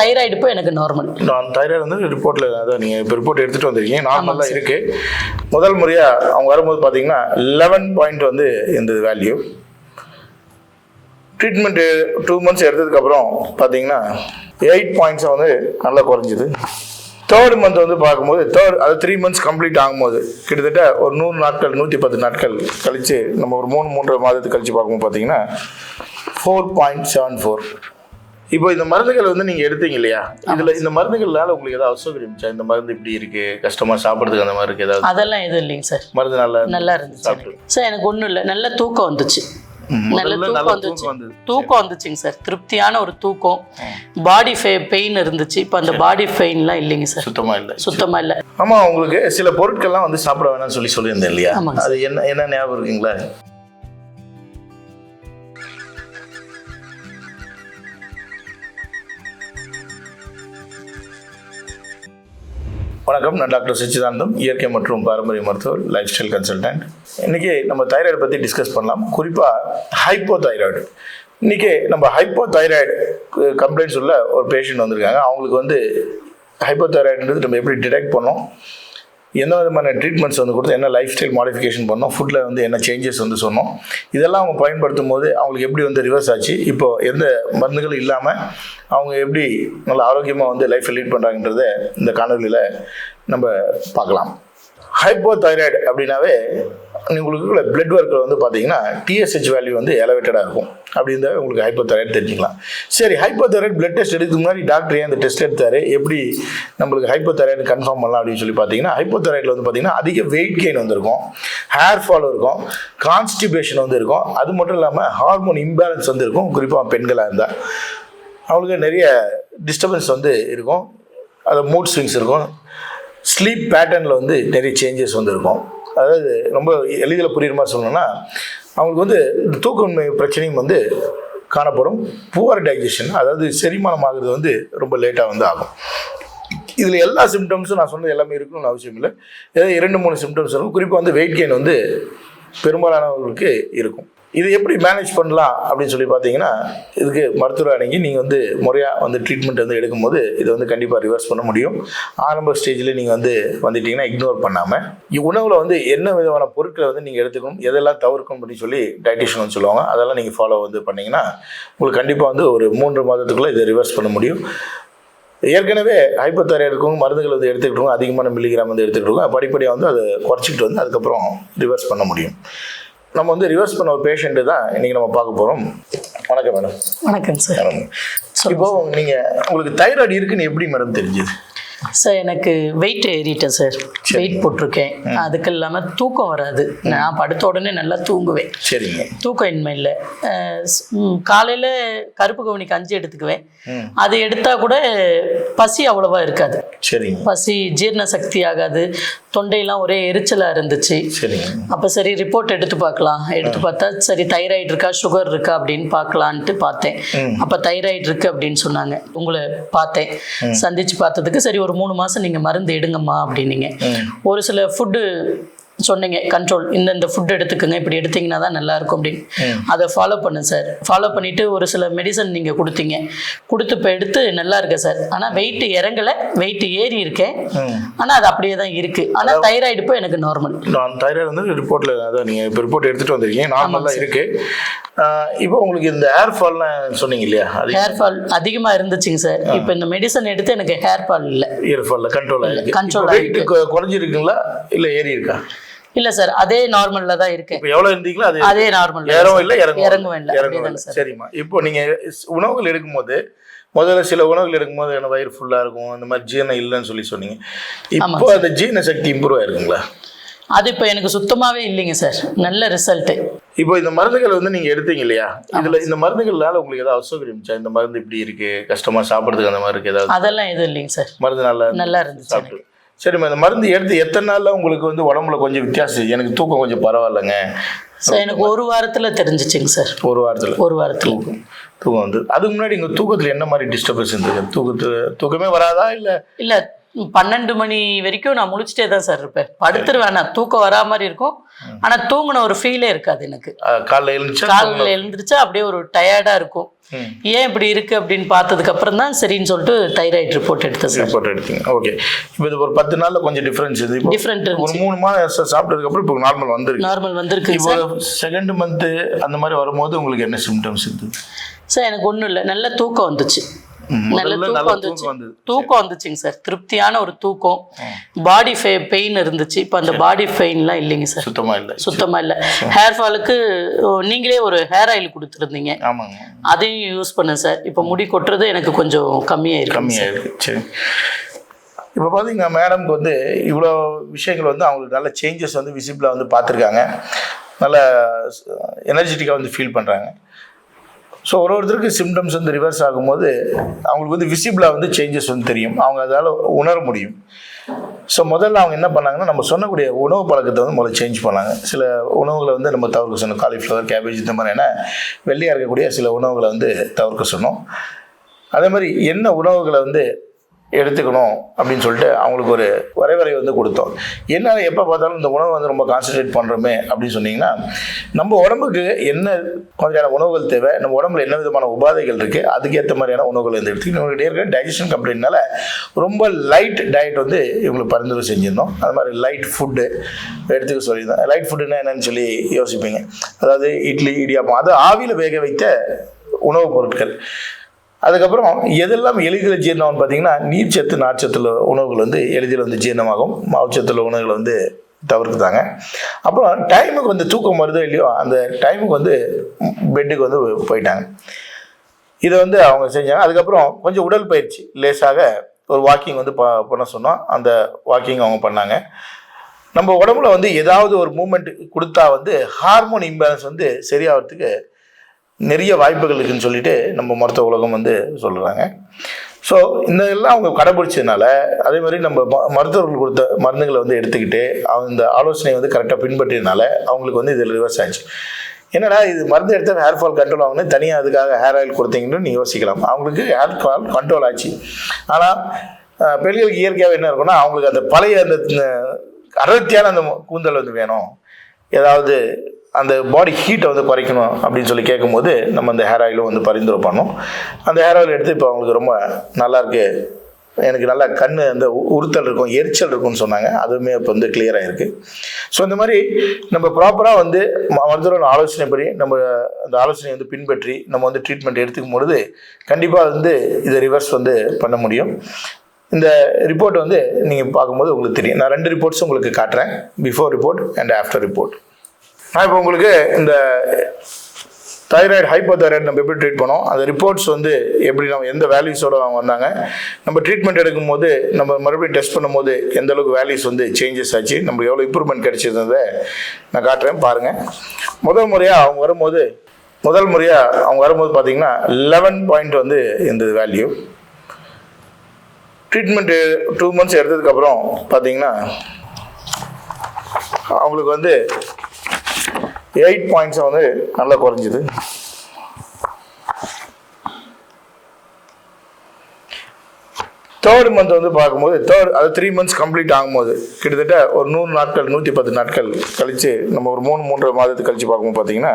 Thyroid இப்போ எனக்கு normal நான் தைராய்டு வந்து ரிப்போர்ட்டில் அதான் நீங்கள் இப்போ ரிப்போர்ட் எடுத்துகிட்டு வந்திருக்கீங்க. நார்மலாக இருக்குது முதல் முறையாக அவங்க வரும்போது பார்த்தீங்கன்னா லெவன் பாயிண்ட் வந்து இந்த வேல்யூ ட்ரீட்மெண்ட்டு டூ மந்த்ஸ் எடுத்ததுக்கப்புறம் பார்த்தீங்கன்னா எயிட் பாயிண்ட்ஸை வந்து நல்லா குறைஞ்சிது. தேர்ட் மந்த் வந்து பார்க்கும்போது தேர்ட் அது த்ரீ மந்த்ஸ் கம்ப்ளீட் ஆகும்போது கிட்டத்தட்ட ஒரு நூறு நாட்கள் நூற்றி பத்து நாட்கள் கழித்து நம்ம ஒரு மூணு மூன்றரை மாதத்துக்கு கழித்து பார்க்கும்போது பார்த்தீங்கன்னா ஃபோர் பாயிண்ட் செவன் ஃபோர் இப்போ இந்த மருந்துகள் வந்து நீங்கள் எடுத்தீங்க இல்லையா? இதில் இந்த மருந்துகள்னால உங்களுக்கு ஏதாவது அசௌகரியம் இருந்துச்சா இந்த மருந்து இப்படி இருக்கு கஷ்டமா சாப்பிட்றதுக்கு அந்த மாதிரி இருக்கு ஏதாவது? அதெல்லாம் எதுவும் இல்லைங்க சார். மருந்து நல்லா நல்லா இருந்துச்சு சார் எனக்கு ஒன்றும் இல்லை. நல்ல தூக்கம் வந்துச்சு. நல்ல தூக்கம் வந்துச்சு. தூக்கம் வந்துச்சுங்க சார். திருப்தியான ஒரு தூக்கம். பாடி பெயின் இருந்துச்சு. இப்போ அந்த பாடி பெயின்லாம் இல்லைங்க சார். சுத்தமா இல்லை. சுத்தமாக இல்லை. ஆமா உங்களுக்கு சில பொருட்கள்லாம் வந்து சாப்பிட வேணாம்னு சொல்லி சொல்லியிருந்தேன் இல்லையா? அது என்ன என்ன ஞாபகம் இருக்குங்களா? வணக்கம். நான் டாக்டர் சச்சிதானந்தம் இயற்கை மற்றும் பாரம்பரிய மருத்துவர் லைஃப் ஸ்டைல் கன்சல்டன்ட் இன்றைக்கி நம்ம தைராய்டு பற்றி டிஸ்கஸ் பண்ணலாம். குறிப்பாக ஹைப்போ தைராய்டு இன்றைக்கி நம்ம ஹைப்போ தைராய்டு கம்ப்ளைண்ட்ஸ் உள்ள ஒரு பேஷண்ட் வந்திருக்காங்க. அவங்களுக்கு வந்து ஹைப்போ தைராய்டுன்றது நம்ம எப்படி டிடெக்ட் பண்ணோம்? என்ன விதமான ட்ரீட்மெண்ட்ஸ் வந்து கொடுத்து என்ன லைஃப் ஸ்டைல் மாடிஃபிகேஷன் பண்ணோம் ஃபுட்டில் வந்து என்ன சேஞ்சஸ் வந்து சொன்னோம் இதெல்லாம் அவங்க பயன்படுத்தும் போது அவங்களுக்கு எப்படி வந்து ரிவர்ஸ் ஆச்சு இப்போ எந்த மருந்துகளும் இல்லாமல் அவங்க எப்படி நல்ல ஆரோக்கியமாக வந்து லைஃப்பை லீட் பண்ணுறாங்கன்றத இந்த காணொலியில் நம்ம பார்க்கலாம். ஹைப்போ தைராய்டு அப்படின்னாவே உங்களுக்கு பிளட் ஒர்க்கில் வந்து பார்த்தீங்கன்னா டிஎஸ்ஹெச் வேல்யூ வந்து எலவேட்டடாக இருக்கும். அப்படி இருந்தால் உங்களுக்கு ஹைப்போ தைராய்டு தெரிஞ்சுக்கலாம். சரி ஹைப்போ தைராய்டு பிளட் டெஸ்ட் எடுக்கிறதுக்கு முன்னாடி டாக்டர் ஏன் அந்த டெஸ்ட் எடுத்தாரு? எப்படி நம்மளுக்கு ஹைப்போ தைராய்டு கன்ஃபார்ம் பண்ணலாம் அப்படின்னு சொல்லி பார்த்தீங்கன்னா ஹைப்போ தைராய்டில் வந்து பார்த்தீங்கன்னா அதிக வெயிட் கெயின் வந்திருக்கும். ஹேர் ஃபால் இருக்கும் கான்ஸ்டிபேஷன் வந்து இருக்கும். அது மட்டும் இல்லாமல் ஹார்மோன் இம்பேலன்ஸ் வந்து இருக்கும் குறிப்பாக பெண்களாக இருந்தால் அவங்களுக்கு நிறைய டிஸ்டர்பன்ஸ் வந்து இருக்கும். அது மூட் ஸ்விங்ஸ் இருக்கும். ஸ்லீப் பேட்டர்னில் வந்து நிறைய சேஞ்சஸ் வந்திருக்கும். அதாவது ரொம்ப எளிதில் புரியுற மாதிரி சொல்லணும்னா அவங்களுக்கு வந்து தூக்கமின்மை பிரச்சனையும் வந்து காணப்படும். புவர் டைஜஷன் அதாவது செரிமானம் ஆகுறது வந்து ரொம்ப லேட்டாக வந்து ஆகும். இதில் எல்லா சிம்டம்ஸும் நான் சொன்னது எல்லாமே இருக்கணும்னு அவசியம் இல்லை. ஏதாவது இரண்டு மூணு சிம்டம்ஸ் இருக்கும். குறிப்பாக வந்து வெயிட் கெயின் வந்து பெரும்பாலானவர்களுக்கு இருக்கும். இது எப்படி மேனேஜ் பண்ணலாம் அப்படின்னு சொல்லி பார்த்தீங்கன்னா இதுக்கு மருத்துவரை அணுகி நீங்கள் வந்து முறையாக வந்து ட்ரீட்மெண்ட் வந்து எடுக்கும்போது இதை வந்து கண்டிப்பாக ரிவர்ஸ் பண்ண முடியும். ஆரம்ப ஸ்டேஜில் நீங்கள் வந்து வந்துட்டீங்கன்னா இக்னோர் பண்ணாமல் உணவில் வந்து என்ன விதமான பொருட்களை வந்து நீங்கள் எடுத்துக்கணும் எதெல்லாம் தவிர்க்கணும் அப்படின்னு சொல்லி டயட்டிஷியன் வந்து சொல்லுவாங்க. அதெல்லாம் நீங்கள் ஃபாலோ வந்து பண்ணிங்கன்னா உங்களுக்கு கண்டிப்பாக வந்து ஒரு மூன்று மாதத்துக்குள்ளே இதை ரிவர்ஸ் பண்ண முடியும். ஏற்கனவே ஹைப்போதைராய்டு இருக்கவங்க மருந்துகள் வந்து எடுத்துக்கிட்டு அதிகமான மில்லிகிராம் வந்து எடுத்துக்கிட்டு இருக்கோம் படிப்படியாக வந்து அதை குறைச்சிக்கிட்டு வந்து அதுக்கப்புறம் ரிவர்ஸ் பண்ண முடியும். நம்ம வந்து ரிவர்ஸ் பண்ண ஒரு பேஷண்ட்டு தான் இன்றைக்கி நம்ம பார்க்க போகிறோம் வணக்கம் மேடம் வணக்கம் சார் இப்போ நீங்கள் உங்களுக்கு தைராய்டு இருக்குன்னு எப்படி மேடம் தெரிஞ்சுது? சார் எனக்கு வெயிட் ஏறிட்டேன் சார். வெயிட் போட்டிருக்கேன். அதுக்கு இல்லாமல் தூக்கம் வராது. நான் படுத்த உடனே நல்லா தூங்குவேன். சரிங்க. தூக்கம் இன்மை இல்லை. காலையில் கருப்பு கவுனி கஞ்சி எடுத்துக்குவேன். அது எடுத்தால் கூட பசி அவ்வளோவா இருக்காது. சரிங்க. பசி ஜீரண சக்தி ஆகாது. தொண்டையெல்லாம் ஒரே எரிச்சலாக இருந்துச்சு. அப்போ சரி ரிப்போர்ட் எடுத்து பார்க்கலாம். எடுத்து பார்த்தா சரி தைராய்டு இருக்கா சுகர் இருக்கா அப்படின்னு பார்க்கலான்ட்டு பார்த்தேன். அப்போ தைராய்டு இருக்கு அப்படின்னு சொன்னாங்க. உங்களை பார்த்தேன். சந்திச்சு பார்த்ததுக்கு சரி ஒரு மூணு மாதம் நீங்கள் மருந்து எடுங்கம்மா அப்படின்னீங்க. ஒரு சில ஃபுட்டு சொன்னீங்க கண்ட்ரோல் இந்தந்த ஃபுட் எடுத்துக்கோங்க இப்படி எடுத்தீங்கன்னா தான் நல்லா இருக்கும் அப்படின்னு அதை ஃபாலோ பண்ணேன் சார் ஃபாலோ பண்ணிட்டு ஒரு சில மெடிசன் நீங்கள் கொடுத்தீங்க. கொடுத்து இப்போ எடுத்து நல்லா இருக்கேன் சார் ஆனால் வெயிட் இறங்கலை வெயிட் ஏறி இருக்கேன் ஆனால் அது அப்படியே தான் இருக்கு. ஆனால் தைராய்டு இப்போ எனக்கு நார்மல் நான் தைராய்டு வந்து ரிப்போர்ட்டில் அதான் நீங்கள் இப்போ ரிப்போர்ட் எடுத்துகிட்டு வந்திருக்கீங்க. நார்மலாக இருக்குது இப்போ உங்களுக்கு இந்த ஹேர் ஃபால்லாம் சொன்னீங்க இல்லையா? ஹேர் ஃபால் அதிகமாக இருந்துச்சுங்க சார் இப்போ இந்த மெடிசன் எடுத்து எனக்கு ஹேர் ஃபால் இல்லை. இயர் ஃபாலில் கண்ட்ரோல் வெயிட் குறைஞ்சிருக்குங்களா? இல்லை ஏறி இருக்கா? இல்லை சார் அதே நார்மலில் தான் இருக்கு. இப்போ எவ்வளோ இருந்தீங்களோ அது அதே நார்மல் ஏறவும் இல்லை இறங்கவும் இல்லை? சார் சரிம்மா. இப்போ நீங்கள் உணவுகள் எடுக்கும்போது முதல்ல சில உணவுகள் எடுக்கும்போது எனக்கு வயிறு ஃபுல்லாக இருக்கும் இந்த மாதிரி ஜீரணம் இல்லைன்னு சொல்லி சொன்னீங்க. இப்போ அந்த ஜீரண சக்தி இம்ப்ரூவ் ஆயிருக்குங்களா? அது இப்போ எனக்கு சுத்தமாகவே இல்லைங்க சார் நல்ல ரிசல்ட்டு இப்போ இந்த மருந்துகள் வந்து நீங்கள் எடுத்தீங்க இல்லையா? இதில் இந்த மருந்துகள்னால உங்களுக்கு ஏதாவது அசௌகரியம் இருந்துச்சா? இந்த மருந்து இப்படி இருக்கு கஷ்டமாக சாப்பிட்றதுக்கு அந்த மாதிரி இருக்கு ஏதாவது அதெல்லாம் எதுவும் இல்லைங்க சார் மருந்து நல்லா நல்லா இருந்துச்சு சரிம்மா இந்த மருந்து எடுத்து எத்தனை நாளில் உங்களுக்கு வந்து உடம்புல கொஞ்சம் வித்தியாசம்? எனக்கு தூக்கம் கொஞ்சம் பரவாயில்லைங்க. சார் எனக்கு ஒரு வாரத்தில் தெரிஞ்சிச்சுங்க சார். ஒரு வாரத்தில். ஒரு வாரத்தில். தூக்கம். வந்து அதுக்கு முன்னாடி உங்கள் தூக்கத்தில் என்ன மாதிரி டிஸ்டர்பன்ஸ் இருந்தது? தூக்கத்து தூக்கமே வராதா இல்லை? இல்லை பன்னெண்டு மணி வரைக்கும் நான் முழிச்சிட்டே தான் சார் இருப்பேன். படுத்துருவேன் நான் தூக்கம் வரா மாதிரி இருக்கும். ஆனால் தூங்கின ஒரு ஃபீலே இருக்காது எனக்கு. காலைல எழுந்துச்சா காலையில் எழுந்திரிச்சா அப்படியே ஒரு டயர்டாக இருக்கும். ஏன் இப்படி இருக்கு அப்படின்னு பார்த்ததுக்கு அப்புறம் தான் சரின்னு சொல்லிட்டு தைராய்டு ரிப்போர்ட் எடுத்தேன் சார். ரிப்போர்ட் எடுத்தீங்க. ஓகே இப்போ இது ஒரு பத்து நாள்ல கொஞ்சம் டிஃபரன்ஸ் இது. டிஃப்ரெண்ட் ஒரு மூணு மாதம் சாப்பிட்டதுக்கு அப்புறம் இப்போ நார்மல் வந்திருக்கு. நார்மல் வந்திருக்கு இப்போ செகண்ட் மந்த்து அந்த மாதிரி வரும்போது உங்களுக்கு என்ன சிம்டம்ஸ் இது? சார் எனக்கு ஒன்றும் இல்லை. நல்ல தூக்கம் வந்துச்சு. நல்ல தூக்கம் வந்துச்சு. தூக்கம் வந்துச்சுங்க சார். திருப்தியான ஒரு தூக்கம். பாடி பெயின் இருந்துச்சு. இப்போ அந்த பாடி பெயின்லாம் இல்லைங்க சார். சுத்தமா இல்லை. சுத்தமா இல்லை. ஹேர் ஃபாலுக்கு நீங்களே ஒரு ஹேர் ஆயில் கொடுத்துருந்தீங்க. ஆமாங்க. அதையும் யூஸ் பண்ணேன் சார். இப்போ முடி கொட்டுறது எனக்கு கொஞ்சம் கம்மியாயிருக்கு கம்மியாக இருக்கு சரி. இப்போ பார்த்தீங்கன்னா மேடம்க்கு வந்து இவ்வளோ விஷயங்கள் வந்து அவங்களுக்கு நல்ல சேஞ்சஸ் வந்து விசிபிளாக வந்து பார்த்துருக்காங்க. நல்ல எனர்ஜெட்டிக்காக வந்து ஃபீல் பண்ணுறாங்க ஸோ ஒரு ஒருத்தருக்கு சிம்டம்ஸ் வந்து ரிவர்ஸ் ஆகும்போது அவங்களுக்கு வந்து விசிபிளாக வந்து சேஞ்சஸ் வந்து தெரியும். அவங்க அதால் உணர முடியும். ஸோ முதல்ல அவங்க என்ன பண்ணாங்கன்னா நம்ம சொன்னக்கூடிய உணவு பழக்கத்தை வந்து முதல்ல சேஞ்ச் பண்ணாங்க. சில உணவுகளை வந்து நம்ம தவிர்க்க சொன்னோம். காலிஃப்ளவர் கேபேஜ் இந்த மாதிரி ஏன்னா வெள்ளையாக இருக்கக்கூடிய சில உணவுகளை வந்து தவிர்க்க சொன்னோம். அதே மாதிரி என்ன உணவுகளை வந்து எடுத்துக்கணும் அப்படின்னு சொல்லிட்டு அவங்களுக்கு ஒரு வரைவரை வந்து கொடுத்தோம். என்ன எப்போ பார்த்தாலும் இந்த உணவை வந்து ரொம்ப கான்சன்ட்ரேட் பண்ணுறோமே அப்படின்னு சொன்னீங்கன்னா நம்ம உடம்புக்கு என்ன மாதிரியான உணவுகள் தேவை நம்ம உடம்புல என்ன விதமான உபாதைகள் இருக்குது அதுக்கேற்ற மாதிரியான உணவுகள் வந்து எடுத்துக்கணும். இவங்களுக்கு இருக்கிற டைஜஷன் கம்ப்ளைண்ட்னால ரொம்ப லைட் டயட் வந்து இவங்களுக்கு பரிந்துரை செஞ்சுருந்தோம். அது மாதிரி லைட் ஃபுட்டு எடுத்துக்க சொல்லியிருந்தோம் லைட் ஃபுட்டுன்னா என்னன்னு சொல்லி யோசிப்பீங்க. அதாவது இட்லி இடியாப்பம் அது ஆவியில் வேக வைத்த உணவுப் பொருட்கள். அதுக்கப்புறம் எதெல்லாம் எளிதில் ஜீரணம்னு பார்த்தீங்கன்னா நீர்ச்சத்து நார்ச்சத்தில் உணவுகள் வந்து எளிதில் வந்து ஜீரணமாகும். மாவுச்சத்துல உணவுகளை வந்து தவிர்க்குதாங்க அப்புறம் டைமுக்கு வந்து தூக்கம் வருதோ இல்லையோ அந்த டைமுக்கு வந்து பெட்டுக்கு வந்து போயிட்டாங்க. இதை வந்து அவங்க செஞ்சாங்க. அதுக்கப்புறம் கொஞ்சம் உடல் பயிற்சி லேசாக ஒரு வாக்கிங் வந்து ப பண்ண சொன்னோம். அந்த வாக்கிங் அவங்க பண்ணாங்க. நம்ம உடம்புல வந்து ஏதாவது ஒரு மூமெண்ட் கொடுத்தா வந்து ஹார்மோன் இம்பேலன்ஸ் வந்து சரியாகிறதுக்கு நிறைய வாய்ப்புகள் இருக்குன்னு சொல்லிட்டு நம்ம மருத்துவ உலகம் வந்து சொல்கிறாங்க ஸோ இந்த எல்லாம் அவங்க கடைபிடிச்சதுனால அதே மாதிரி நம்ம ம- மருத்துவர்கள் கொடுத்த மருந்துகளை வந்து எடுத்துக்கிட்டு அவங்க இந்த ஆலோசனை வந்து கரெக்டாக பின்பற்றியதுனால அவங்களுக்கு வந்து இதில் ரிவர்ஸ் ஆச்சு என்னடா இது மருந்து எடுத்தால் ஹேர் ஃபால் கண்ட்ரோல் ஆகணும் தனியாக அதுக்காக ஹேர் ஆயில் கொடுத்தீங்கன்னு நீ யோசிக்கலாம். அவங்களுக்கு ஹேர் ஃபால் கண்ட்ரோல் ஆச்சு ஆனால் பெண்களுக்கு இயற்கையாக என்ன இருக்குன்னா அவங்களுக்கு அந்த பழைய அந்த அடர்த்தியான அந்த கூந்தல் வந்து வேணும். ஏதாவது அந்த பாடி ஹீட்டை வந்து குறைக்கணும் அப்படின்னு சொல்லி கேட்கும்போது நம்ம அந்த ஹேர் ஆயிலும் வந்து பரிந்துரை பண்ணோம். அந்த ஹேர் ஆயில் எடுத்து இப்போ அவங்களுக்கு ரொம்ப நல்லாயிருக்கு எனக்கு நல்லா கண் அந்த உறுத்தல் இருக்கும் எரிச்சல் இருக்கும்னு சொன்னாங்க. அதுவுமே இப்போ வந்து கிளியராக இருக்குது ஸோ இந்த மாதிரி நம்ம ப்ராப்பராக வந்து ம- ஆலோசனை படி நம்ம அந்த ஆலோசனையை வந்து பின்பற்றி நம்ம வந்து ட்ரீட்மெண்ட் எடுத்துக்கும் பொழுது கண்டிப்பாக வந்து இதை ரிவர்ஸ் வந்து பண்ண முடியும். இந்த ரிப்போர்ட் வந்து நீங்கள் பார்க்கும்போது உங்களுக்கு தெரியும். நான் ரெண்டு ரிப்போர்ட்ஸும் உங்களுக்கு காட்டுறேன். Before report and after report நான் இப்போ உங்களுக்கு இந்த தைராய்டு ஹைப்போதைராய்டு நம்ம எப்படி ட்ரீட் பண்ணோம்? அந்த ரிப்போர்ட்ஸ் வந்து எப்படி நம்ம எந்த வேல்யூஸோட அவங்க வந்தாங்க? நம்ம ட்ரீட்மெண்ட் எடுக்கும்போது நம்ம மறுபடியும் டெஸ்ட் பண்ணும்போது எந்த அளவுக்கு வேல்யூஸ் வந்து சேஞ்சஸ் ஆச்சு? நம்மளுக்கு எவ்வளோ இம்ப்ரூவ்மெண்ட் கிடைச்சிருந்ததை நான் காட்டுறேன். பாருங்கள் முதல் முறையாக அவங்க வரும்போது முதல் முறையாக அவங்க வரும்போது பார்த்தீங்கன்னா லெவன் பாயிண்ட் வந்து இந்த வேல்யூ ட்ரீட்மெண்ட்டு டூ மந்த்ஸ் எடுத்ததுக்கப்புறம் பார்த்தீங்கன்னா அவங்களுக்கு வந்து எயிட் பாயிண்ட்ஸை வந்து நல்லா குறைஞ்சிது. தேர்ட் மந்த் வந்து பார்க்கும்போது தேர்ட் அது த்ரீ மந்த்ஸ் கம்ப்ளீட் ஆகும்போது கிட்டத்தட்ட ஒரு நூறு நாட்கள் நூற்றி பத்து நாட்கள் கழித்து நம்ம ஒரு மூணு மூன்றரை மாதத்துக்கு கழித்து பார்க்கும்போது பார்த்தீங்கன்னா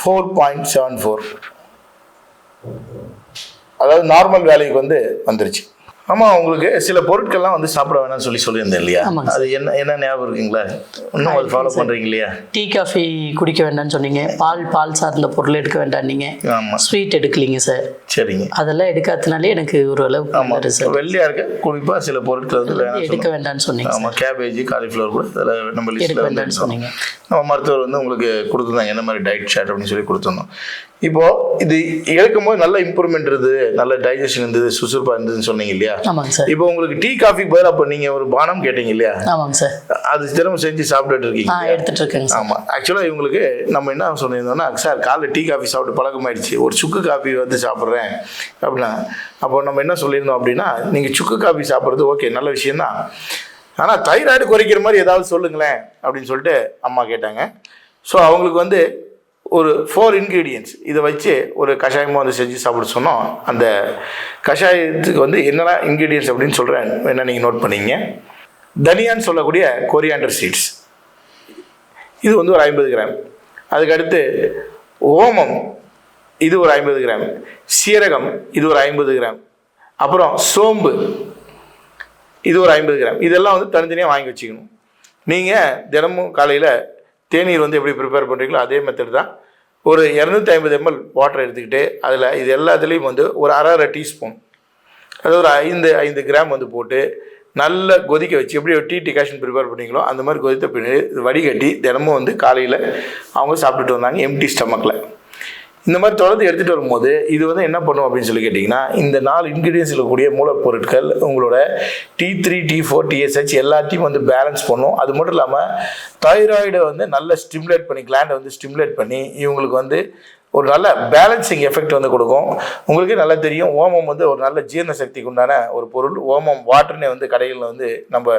ஃபோர் பாயிண்ட் செவன் ஃபோர் அதாவது நார்மல் வேலைக்கு வந்து வந்துருச்சு. ஆமாம் உங்களுக்கு சில பொருட்கள்லாம் வந்து சாப்பிட வேணாம்னு சொல்லி சொல்லியிருந்தேன் இல்லையா? அது என்ன என்ன ஞாபகம் இருக்குங்களா? இன்னும் அது ஃபாலோ பண்ணுறீங்க இல்லையா? டீ காஃபி குடிக்க வேண்டாம்னு சொன்னீங்க. பால் பால் சார்ந்த பொருள் எடுக்க வேண்டாம் நீங்க. ஆமாம் ஸ்வீட் எடுக்கலீங்க சார் சரிங்க. அதெல்லாம் எடுக்காதனாலே எனக்கு ஒரு அளவுக்கு ஆமாம் ரிசல்ட் வெள்ளையாக இருக்க குறிப்பாக சில பொருட்கள் வந்து வேணாம் எடுக்க வேண்டாம்னு சொன்னீங்க ஆமாம் கேபேஜ் காலிஃப்ளவர் கூட அதில் நம்ம லிஸ்ட்டில் வேண்டாம்னு. சொன்னீங்க. நம்ம மருத்துவர் வந்து உங்களுக்கு கொடுத்துருந்தாங்க என்ன மாதிரி டயட் சார்ட் அப்படின்னு சொல்லி கொடுத்துருந்தோம். இப்போ இது எடுக்கும்போது நல்ல இம்ப்ரூவ்மெண்ட் இருந்தது நல்ல டைஜஷன் இருந்தது சுசுறுப்பாக இருந்ததுன்னு சொன்னீங்க இல்லையா? ஆமாங்க சார். இப்போ உங்களுக்கு டீ காஃபி பதிலாக அப்போ நீங்கள் ஒரு பானம் கேட்டீங்க இல்லையா? ஆமாங்க சார். அது திரும்ப செஞ்சு சாப்பிட்டுட்டு இருக்கீங்க எடுத்துட்டு இருக்கேங்க சார். ஆமாம் ஆக்சுவலாக இவங்களுக்கு நம்ம என்ன சொல்லியிருந்தோம்னா சார் காலைல டீ காஃபி சாப்பிட்டு பழக்கமாயிடுச்சு. ஒரு சுக்கு காஃபி வந்து சாப்பிட்றேன். அப்படின்னா அப்போ நம்ம என்ன சொல்லியிருந்தோம் அப்படின்னா நீங்கள் சுக்கு காஃபி சாப்பிட்றது ஓகே நல்ல விஷயம்தான். ஆனால் தைராய்டு குறைக்கிற மாதிரி ஏதாவது சொல்லுங்களேன். அப்படின்னு சொல்லிட்டு அம்மா கேட்டாங்க. ஸோ அவங்களுக்கு வந்து ஒரு ஃபோர் இன்க்ரீடியன்ட்ஸ் இதை வச்சு ஒரு கஷாயமாக வந்து செஞ்சு சாப்பிட சொன்னோம் அந்த கஷாயத்துக்கு வந்து என்னென்ன இன்க்ரீடியன்ஸ் அப்படின்னு சொல்கிறேன் என்ன நீங்கள் நோட் பண்ணிங்க. தனியான்னு சொல்லக்கூடிய கொரியாண்டர் சீட்ஸ் இது வந்து ஒரு ஐம்பது கிராம். அதுக்கடுத்து ஓமம். இது ஒரு ஐம்பது கிராம். சீரகம் இது ஒரு ஐம்பது கிராம். அப்புறம் சோம்பு. இது ஒரு ஐம்பது கிராம். இதெல்லாம் வந்து தனித்தனியாக வாங்கி வச்சுக்கணும். நீங்கள் தினமும் காலையில் தேநீர் வந்து எப்படி ப்ரிப்பேர் பண்ணுறீங்களோ அதே மெத்தட் தான். ஒரு இரநூத்தி ஐம்பது எம்எல் வாட்டர் எடுத்துக்கிட்டு அதில் இது எல்லாத்துலேயும் வந்து ஒரு அரை அரை டீஸ்பூன் அது ஒரு ஐந்து ஐந்து கிராம் வந்து போட்டு நல்ல கொதிக்க வச்சு எப்படி ஒரு டீ டிகாஷன் ப்ரிப்பேர் பண்ணிங்களோ அந்த மாதிரி கொதித்த பின்னாடி இது வடிகட்டி தினமும் வந்து காலையில் அவங்க சாப்பிட்டுட்டு வந்தாங்க எம்டி ஸ்டமக்கில் இந்த மாதிரி தொடர்ந்து எடுத்துகிட்டு வரும்போது இது வந்து என்ன பண்ணும் அப்படின்னு சொல்லி கேட்டிங்கன்னா இந்த நாலு இன்க்ரீடியன்ஸ் இருக்கக்கூடிய மூலப்பொருட்கள் உங்களோட T three T four TSH எல்லாத்தையும் வந்து பேலன்ஸ் பண்ணும். அது மட்டும் இல்லாமல் தைராய்டை வந்து நல்லா ஸ்டிமுலேட் பண்ணி கிளாண்டை வந்து ஸ்டிமுலேட் பண்ணி இவங்களுக்கு வந்து ஒரு நல்ல பேலன்சிங் எஃபெக்ட் வந்து கொடுக்கும். உங்களுக்கே நல்லா தெரியும் ஓமம் வந்து ஒரு நல்ல ஜீரண சக்திக்கு உண்டான ஒரு பொருள். ஓமம் வாட்டர்னே வந்து கடைகளில் வந்து நம்ம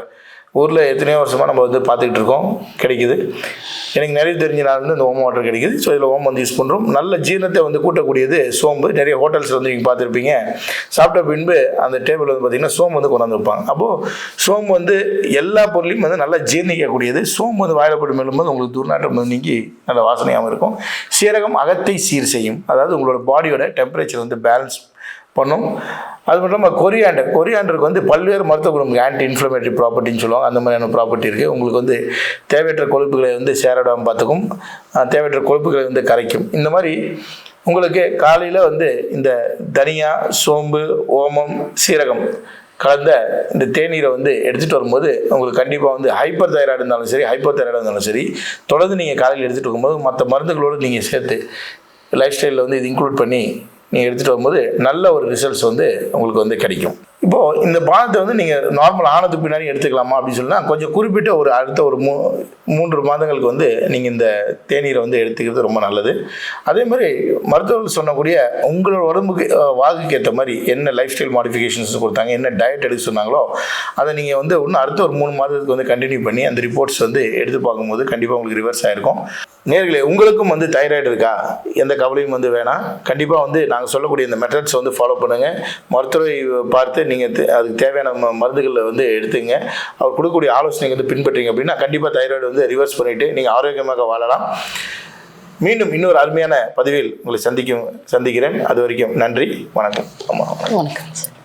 ஊரில் எத்தனையோ வருஷமாக நம்ம வந்து பார்த்துக்கிட்டு இருக்கோம். கிடைக்குது. எனக்கு நிறைய தெரிஞ்ச நாள் வந்து இந்த ஓமம் வாட்டர் கிடைக்குது. ஸோ இதில் ஓமம் வந்து யூஸ் பண்ணுறோம் நல்ல ஜீரணத்தை வந்து கூட்டக்கூடியது. சோம்பு. நிறைய ஹோட்டல்ஸ் வந்து நீங்கள் பார்த்துருப்பீங்க. சாப்பிட்ட பின்பு அந்த டேபிள் வந்து பார்த்திங்கன்னா சோம்பு வந்து கொண்டாந்து வைப்பாங்க அப்போது சோம்பு வந்து எல்லா பொருளையும் வந்து நல்லா ஜீரணிக்கக்கூடியது. சோம்பு வந்து வாயில போட்டு மேலும்போது உங்களுக்கு துர்நாற்றம் வந்து நீங்கி நல்ல வாசனையாகவும் இருக்கும். சீரகம் அகத்தை சீர் செய்யும். அதாவது உங்களோட பாடியோட டெம்பரேச்சர் வந்து பேலன்ஸ் பண்ணும். அது மட்டும் இல்லாமல் கொரியாண்டர் கொரியாண்டருக்கு வந்து பல்வேறு மருத்துவ குணம் ஆன்டி இன்ஃப்ளமேட்டரி ப்ராப்பர்ட்டின்னு சொல்லுவாங்க. அந்த மாதிரியான ப்ராப்பர்ட்டி இருக்குது உங்களுக்கு வந்து தேவையற்ற கொழுப்புகளை வந்து சேரடாமல் பார்த்துக்கும். தேவையற்ற கொழுப்புகளை வந்து கரைக்கும். இந்த மாதிரி உங்களுக்கு காலையில் வந்து இந்த தனியா சோம்பு ஓமம் சீரகம் கலந்த இந்த தேநீரை வந்து எடுத்துகிட்டு வரும்போது உங்களுக்கு கண்டிப்பாக வந்து ஹைப்பர் தைராய்டு இருந்தாலும் சரி ஹைப்பர் தைராய்டு இருந்தாலும் சரி தொடர்ந்து நீங்கள் காலையில் எடுத்துகிட்டு வரும்போது மற்ற மருந்துகளோடு நீங்கள் சேர்த்து லைஃப் ஸ்டைலில் வந்து இது இன்க்ளூட் பண்ணி நீங்கள் எடுத்துகிட்டு வரும்போது நல்ல ஒரு ரிசல்ட்ஸ் வந்து உங்களுக்கு வந்து கிடைக்கும். இப்போது இந்த பானத்தை வந்து நீங்கள் நார்மல் ஆனதுக்கு பின்னாடி எடுத்துக்கலாமா அப்படின்னு சொன்னால் கொஞ்சம் குறிப்பிட்ட ஒரு அடுத்த ஒரு மூ மூன்று மாதங்களுக்கு வந்து நீங்கள் இந்த தேநீரை வந்து எடுத்துக்கிறது ரொம்ப நல்லது. அதே மாதிரி மருத்துவர்கள் சொன்னக்கூடிய உங்களோட உடம்புக்கு வாக்குக்கு ஏற்ற மாதிரி என்ன லைஃப் ஸ்டைல் மாடிஃபிகேஷன்ஸ் கொடுத்தாங்க என்ன டயட் எடுக்க சொன்னாங்களோ அதை நீங்கள் வந்து இன்னும் அடுத்த ஒரு மூணு மாதத்துக்கு வந்து கண்டினியூ பண்ணி அந்த ரிப்போர்ட்ஸ் வந்து எடுத்து பார்க்கும்போது கண்டிப்பாக உங்களுக்கு ரிவர்ஸ் ஆகிருக்கும் நேர்களே உங்களுக்கும் வந்து தைராய்டு இருக்கா? எந்த கவலையும் வந்து வேணாம். கண்டிப்பாக வந்து நாங்கள் சொல்லக்கூடிய இந்த மெத்தட்ஸ் வந்து ஃபாலோ பண்ணுங்கள் மருத்துவரை பார்த்து நீங்கள் அதுக்கு தேவையான ம- மருந்துகளை வந்து எடுத்துங்க. அவர் கொடுக்கக்கூடிய ஆலோசனை வந்து பின்பற்றிங்க அப்படின்னா கண்டிப்பாக தைராய்டு வந்து ரிவர்ஸ் பண்ணிவிட்டு நீங்கள் ஆரோக்கியமாக வாழலாம். மீண்டும் இன்னொரு அருமையான பதிவில் உங்களை சந்திக்கும் சந்திக்கிறேன். அது வரைக்கும் நன்றி வணக்கம். ஆமாம் வணக்கம் சார்.